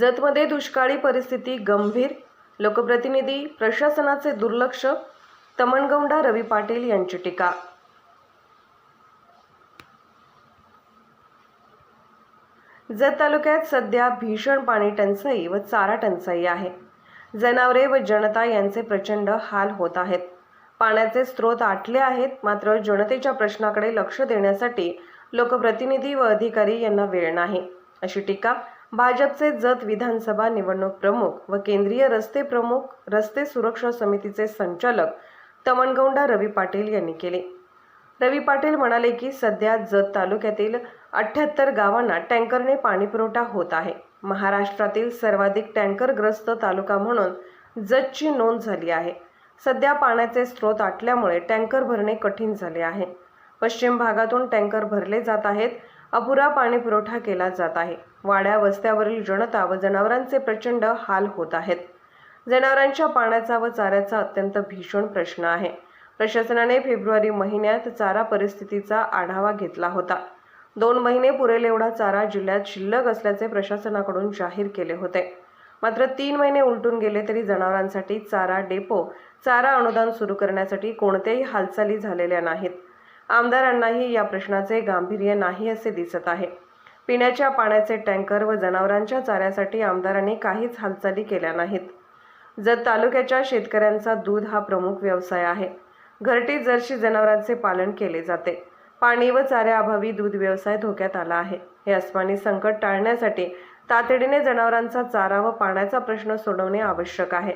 जतमध्ये दुष्काळी परिस्थिती गंभीर. लोकप्रतिनिधी प्रशासनाचे दुर्लक्ष. तमणगौंडा रवी पाटील यांची टीका. जत तालुक्यात सध्या भीषण पाणी टंचाई व चारा टंचाई आहे. जनावरे व जनता यांचे प्रचंड हाल होत आहेत. पाण्याचे स्रोत आटले आहेत मात्र जनतेच्या प्रश्नाकडे लक्ष देण्यासाठी लोकप्रतिनिधी व अधिकारी यांना वेळ नाही अशी टीका भाजपचे जत विधानसभा निवडणूक प्रमुख व केंद्रीय रस्ते प्रमुख रस्ते सुरक्षा समितीचे संचालक तमणगौंडा रवी पाटील यांनी केले. रवी पाटील म्हणाले की सध्या जत तालुक्यातील अठ्ठ्याहत्तर गावांना टँकरने पाणीपुरवठा होत आहे. महाराष्ट्रातील सर्वाधिक टँकरग्रस्त तालुका म्हणून जतची नोंद झाली आहे. सध्या पाण्याचे स्रोत आटल्यामुळे टँकर भरणे कठीण झाले आहे. पश्चिम भागातून टँकर भरले जात आहेत. अपुरा पाणीपुरवठा केला जात आहे. वाड्या वस्त्यावरील जनता व जनावरांचे प्रचंड हाल होत आहेत. जनावरांच्या पाण्याचा व चाऱ्याचा अत्यंत भीषण प्रश्न आहे. प्रशासनाने फेब्रुवारी महिन्यात चारा परिस्थितीचा आढावा घेतला होता. दोन महिने पुरेल एवढा चारा जिल्ह्यात शिल्लक असल्याचे प्रशासनाकडून जाहीर केले होते. मात्र तीन महिने उलटून गेले तरी जनावरांसाठी चारा डेपो चारा अनुदान सुरू करण्यासाठी कोणत्याही हालचाली झालेल्या नाहीत. आमदारांनाही या प्रश्नाचे गांभीर्य नाही असे दिसत आहे. पिण्याच्या पाण्याचे टँकर व जनावरांच्या चाऱ्यासाठी आमदारांनी काहीच हालचाली केल्या नाहीत. जत तालुक्याच्या शेतकऱ्यांचा दूध हा प्रमुख व्यवसाय आहे. घरटी जर्शी जनावरांचे पालन केले जाते. पाणी व चाऱ्याअभावी दूध व्यवसाय धोक्यात आला आहे. हे अस्मानी संकट टाळण्यासाठी तातडीने जनावरांचा चारा व पाण्याचा प्रश्न सोडवणे आवश्यक आहे.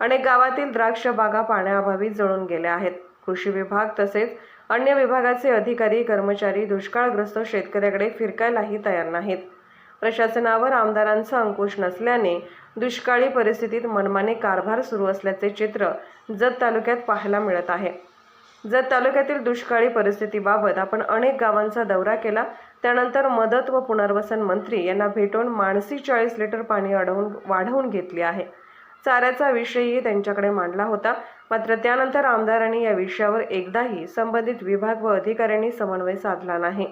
अनेक गावातील द्राक्ष बागा पाण्याअभावी जळून गेल्या आहेत. कृषी विभाग तसेच अन्य विभागाचे अधिकारी कर्मचारी दुष्काळग्रस्त शेतकऱ्याकडे फिरकायलाही तयार नाहीत. प्रशासनावर आमदारांचा अंकुश नसल्याने दुष्काळी परिस्थितीत मनमाने कारभार सुरू असल्याचे चित्र जत तालुक्यात पाहायला मिळत आहे. जत तालुक्यातील दुष्काळी परिस्थितीबाबत आपण अनेक गावांचा दौरा केला. त्यानंतर मदत व पुनर्वसन मंत्री यांना भेटून माणसी चाळीस लिटर पाणी अडवून वाढवून घेतले आहे. चाऱ्याचा विषयही त्यांच्याकडे मांडला होता. मात्र त्यानंतर आमदारांनी या विषयावर एकदाही संबंधित विभाग व अधिकाऱ्यांनी समन्वय साधला नाही.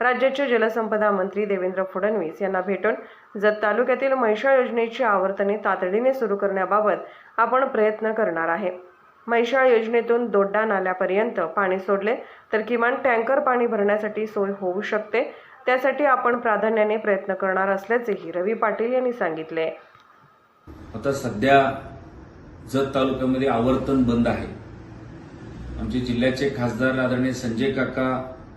राज्याचे जलसंपदा मंत्री देवेंद्र फडणवीस यांना भेटून जत तालुक्यातील म्हैसाळ योजनेची आवर्तने तातडीने सुरू करण्याबाबत आपण प्रयत्न करणार आहे. म्हैसाळ योजनेतून दोड्डा नाल्यापर्यंत पाणी सोडले तर किमान टँकर पाणी भरण्यासाठी सोय होऊ शकते. त्यासाठी आपण प्राधान्याने प्रयत्न करणार असल्याचेही रवी पाटील यांनी सांगितले. आता सध्या जत तालुक्यामध्ये आवर्तन बंद आहे. आमचे जिल्ह्याचे खासदार आदरणीय संजय काका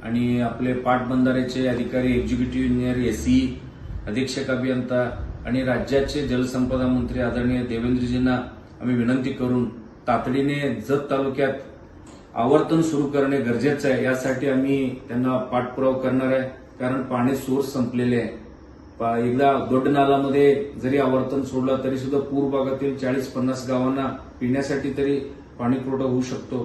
आणि आपले पाटबंधाऱ्याचे अधिकारी एक्झिक्युटिव्ह इंजिनियर एसई अधीक्षक अभियंता आणि राज्याचे जलसंपदा मंत्री आदरणीय देवेंद्रजींना आम्ही विनंती करून तातडीने जत तालुक्यात आवर्तन सुरू करणे गरजेचं आहे. यासाठी आम्ही त्यांना पाठपुरावा करणार आहे. कारण पाणी सोर्स संपलेले आहे. एकदा दोड्ड नालामध्ये जरी आवर्तन सोडलं तरी सुद्धा पूर भागातील चाळीस पन्नास गावांना पिण्यासाठी तरी पाणी पुरवठा होऊ शकतो.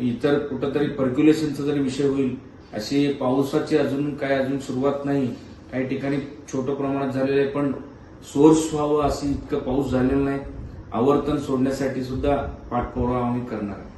इतर कुठंतरी पर्क्युलेशनचा जरी विषय होईल अशी पावसाची अजून काय अजून सुरुवात नाही. काही ठिकाणी छोटं प्रमाणात झालेलं आहे पण सोर्स व्हावं अशी इतकं पाऊस झालेला नाही. आवर्तन सोडण्यासाठी सुद्धा पाठपुरावा आम्ही करणार आहे.